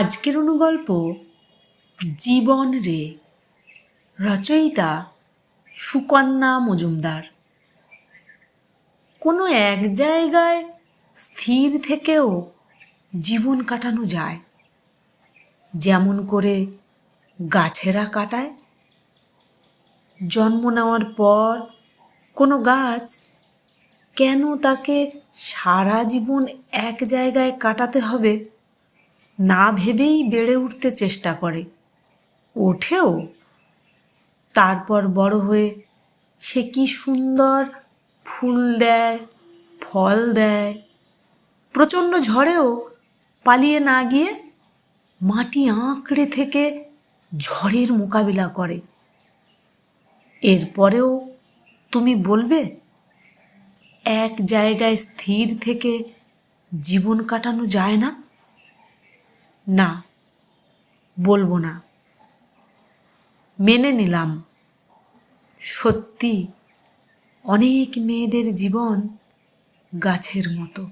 আজকের অনুগল্প, জীবন রে, রচয়িতা সুকন্যা মজুমদার। কোনো এক জায়গায় স্থির থেকেও জীবন কাটানো যায়, যেমন করে গাছেরা কাটায়। জন্ম নেওয়ার পর কোনো গাছ কেন তাকে সারা জীবন এক জায়গায় কাটাতে হবে? না ভেবেই বেড়ে উঠতে চেষ্টা করে। ওঠেও। তারপর বড় হয়ে সে কি সুন্দর ফুল দেয়, ফল দেয়, প্রচণ্ড ঝড়েও পালিয়ে না গিয়ে মাটি আঁকড়ে থেকে ঝড়ের মোকাবিলা করে। এরপরেও তুমি বলবে, এক জায়গায় স্থির থেকে জীবন কাটানো যায় না? না বলব না। মেনে নিলাম। সত্যি অনেক মেয়েদের জীবন গাছের মতো।